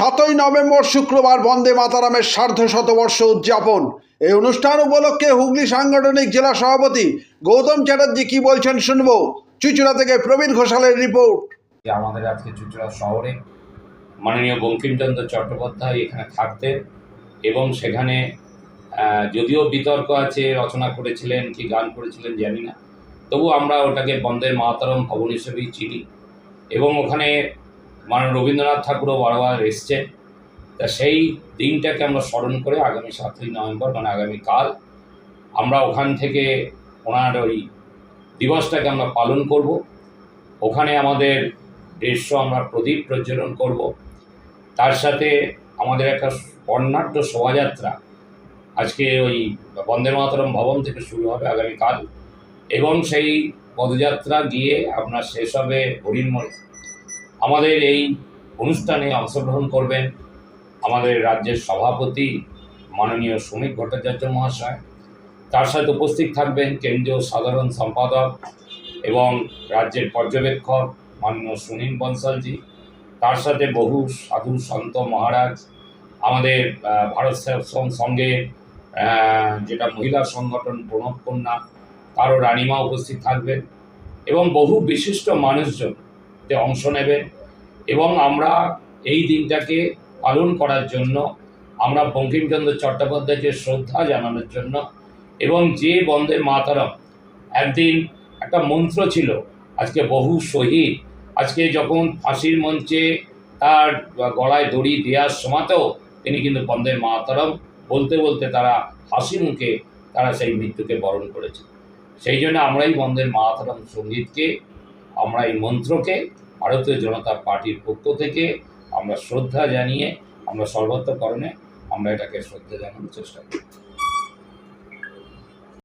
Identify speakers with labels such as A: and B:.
A: সাতই নভেম্বর শুক্রবার বন্দে মাতারামের সার্ধ শতবর্ষ উদযাপন। এই অনুষ্ঠান উপলক্ষে হুগলি সাংগঠনিক জেলা সভাপতি গৌতম চ্যাটার্জি কি বলছেন শুনব। চুচুড়া থেকে প্রবীণ ঘোষালের রিপোর্ট।
B: আমাদের আজকে চুচড়া শহরে মাননীয় বঙ্কিমচন্দ্র চট্টোপাধ্যায় এখানে থাকতেন এবং সেখানে যদিও বিতর্ক আছে, রচনা করেছিলেন কি গান করেছিলেন জানি না। তবু আমরা ওটাকে বন্দের মাতারম ভবন হিসেবেই চিনি। এবং ওখানে মান রবীন্দ্রনাথ ঠাকুরও বারবার এসছেন তা সেই দিনটাকে আমরা স্মরণ করে আগামী সাতই নভেম্বর মানে আগামীকাল আমরা ওখান থেকে ওনার ওই দিবসটাকে আমরা পালন করব। ওখানে আমাদের দেড়শো আমরা প্রদীপ প্রজ্বলন করব। তার সাথে আমাদের একটা বর্ণাঢ্য শোভাযাত্রা আজকে ওই বন্দে মাতরম ভবন থেকে শুরু হবে আগামীকাল এবং সেই পদযাত্রা গিয়ে আপনার শেষ হবে হরিণময়। আমাদের এই অনুষ্ঠানে অংশগ্রহণ করবেন আমাদের রাজ্যের সভাপতি মাননীয় শ্রমিক ভট্টাচার্য মহাশয়। তার সাথে উপস্থিত থাকবেন কেন্দ্রীয় সাধারণ সম্পাদক এবং রাজ্যের পর্যবেক্ষক মাননীয় সুনীল বনসালজি। তার সাথে বহু সাধু সন্ত মহারাজ, আমাদের ভারত সেবসং সঙ্গে যেটা মহিলা সংগঠন প্রণব কন্যা, তারও রানিমা উপস্থিত থাকবেন এবং বহু বিশিষ্ট মানুষজন এতে অংশ নেবেন এবং আমরা এই দিনটাকে পালন করার জন্য, আমরা বঙ্কিমচন্দ্র চট্টোপাধ্যায়কে শ্রদ্ধা জানানোর জন্য এবং যে বন্দে মাতারম, একদিন একটা মন্ত্র ছিল, আজকে বহু শহীদ, আজকে যখন ফাঁসির মঞ্চে তার গলায় দড়ি দেওয়ার সময়তেও তিনি কিন্তু বন্দে মাতারম বলতে বলতে তারা হাসি মুখে তারা সেই মৃত্যুকে বরণ করেছে। সেই জন্য আমরাই এই বন্দের মাতারম সঙ্গীতকে আমরা এই মন্ত্রকে ভারতীয় জনতা পার্টির পক্ষ থেকে আমরা শ্রদ্ধা জানিয়ে, আমরা সর্বত্রকরণে আমরা এটাকে শ্রদ্ধা জানানোর চেষ্টা করি।